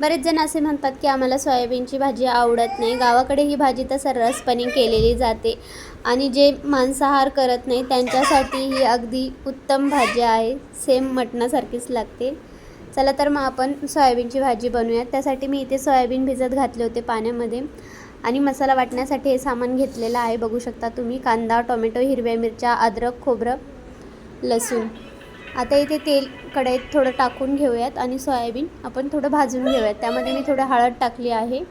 बरेच जण असे म्हणतात की आम्हाला सोयाबीनची भाजी आवडत नाही. गावाकडे ही भाजी तर सर्रासपणे केलेली जाते आणि जे मांसाहार करत नाही त्यांच्यासाठी ही अगदी उत्तम भाजी आहे. सेम मटणासारखीच लागते. चला तर मग आपण सोयाबीनची भाजी बनवूयात. त्यासाठी मी इथे सोयाबीन भिजत घातले होते पाण्यामध्ये आणि मसाला वाटण्यासाठी हे सामान घेतलेलं आहे. बघू शकता तुम्ही कांदा टोमॅटो हिरव्या मिरच्या अद्रक खोबरं लसूण. आता इथे तेल कढईत थोडं टाकून घेऊयात आणि सोयाबीन आपण थोडं भाजून घेऊयात. त्यामध्ये मी थोडं हळद टाकली आहे.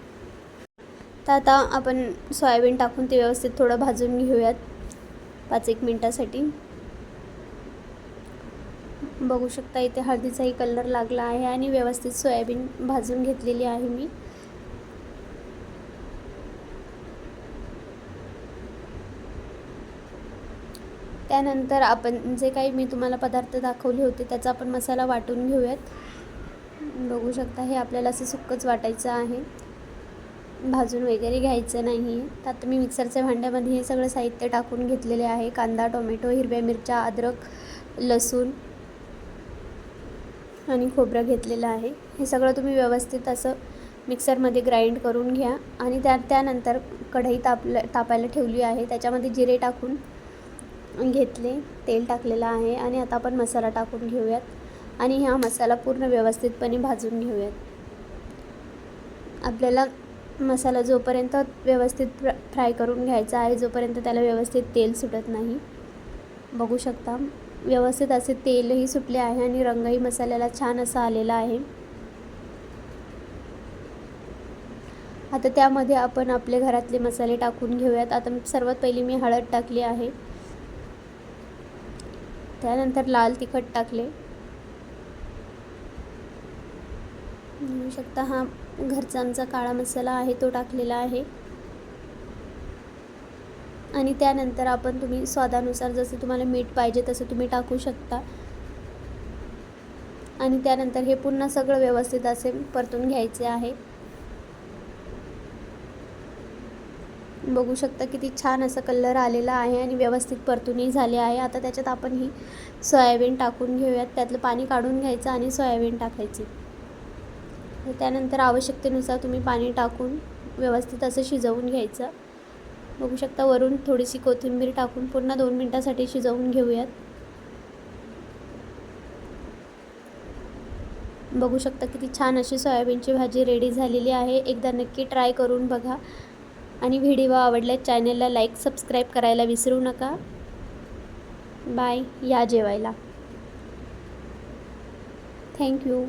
तर आता आपण सोयाबीन टाकून ते व्यवस्थित थोडं भाजून घेऊयात. पाच एक मिनटासाठी. बघू शकता इथे हळदीचाही कलर लागला आहे आणि व्यवस्थित सोयाबीन भाजून घेतलेली आहे मी. त्यानंतर आपण जे काही मी तुम्हाला पदार्थ दाखवले होते त्याचा आपण मसाला वाटून घेऊयात. बघू शकता हे आपल्याला असं सुक्कच वाटायचं आहे. भाजून वगैरे घ्यायचं नाही आहे. तर आता मी मिक्सरच्या भांड्यामध्ये हे सगळं साहित्य टाकून घेतलेले आहे. कांदा टोमॅटो हिरव्या मिरच्या अद्रक लसूण आणि खोबरं घेतलेलं आहे. हे सगळं तुम्ही व्यवस्थित असं मिक्सरमध्ये ग्राइंड करून घ्या. आणि त्या त्यानंतर कढई तापलं तापायला ठेवली आहे. त्याच्यामध्ये जिरे टाकून घेतले तेल टाकलेलं आहे आणि आता आपण मसाला टाकून घेऊयात आणि हा मसाला पूर्ण व्यवस्थितपणे भाजून घेऊयात. आपल्याला मसाला जोपर्यंत व्यवस्थित फ्र फ्राय करून घ्यायचा आहे जोपर्यंत त्याला व्यवस्थित तेल सुटत नाही. बघू शकता व्यवस्थित असे तेलही सुटले आहे आणि रंगही मसाल्याला छान असा आलेला आहे. आता त्यामध्ये आपण आपले घरातले मसाले टाकून घेऊयात. आता सर्वात पहिली मी हळद टाकली आहे. त्यानंतर लाल तिखट टाकले. म्हणू शकता हा घरचा आमचा काळा मसाला आहे तो टाकलेला आहे. आणि त्यानंतर आपण तुम्ही स्वादानुसार जसं तुम्हाला मीठ पाहिजे तसं तुम्ही टाकू शकता. आणि त्यानंतर हे पुन्हा सगळं व्यवस्थित असे परतून घ्यायचे आहे. बघू शकता किती छान असा कलर आलेला आहे आणि व्यवस्थित परतूनही झाले आहे. आता त्याच्यात आपण ही सोयाबीन टाकून घेऊयात. त्यातलं पाणी काढून घ्यायचं आणि सोयाबीन टाकायची. त्यानंतर आवश्यकतेनुसार तुम्ही पाणी टाकून व्यवस्थित असं शिजवून घ्यायचं. बघू शकता वरून थोडीशी कोथिंबीर टाकून पुन्हा दोन मिनटासाठी शिजवून घेऊयात. बघू शकता किती छान अशी सोयाबीनची भाजी रेडी झालेली आहे. एकदा नक्की ट्राय करून बघा. आणि व्हिडिओ आवडल्यास चॅनलला लाईक सबस्क्राईब करायला विसरू नका. बाय. या जेवायला. थँक्यू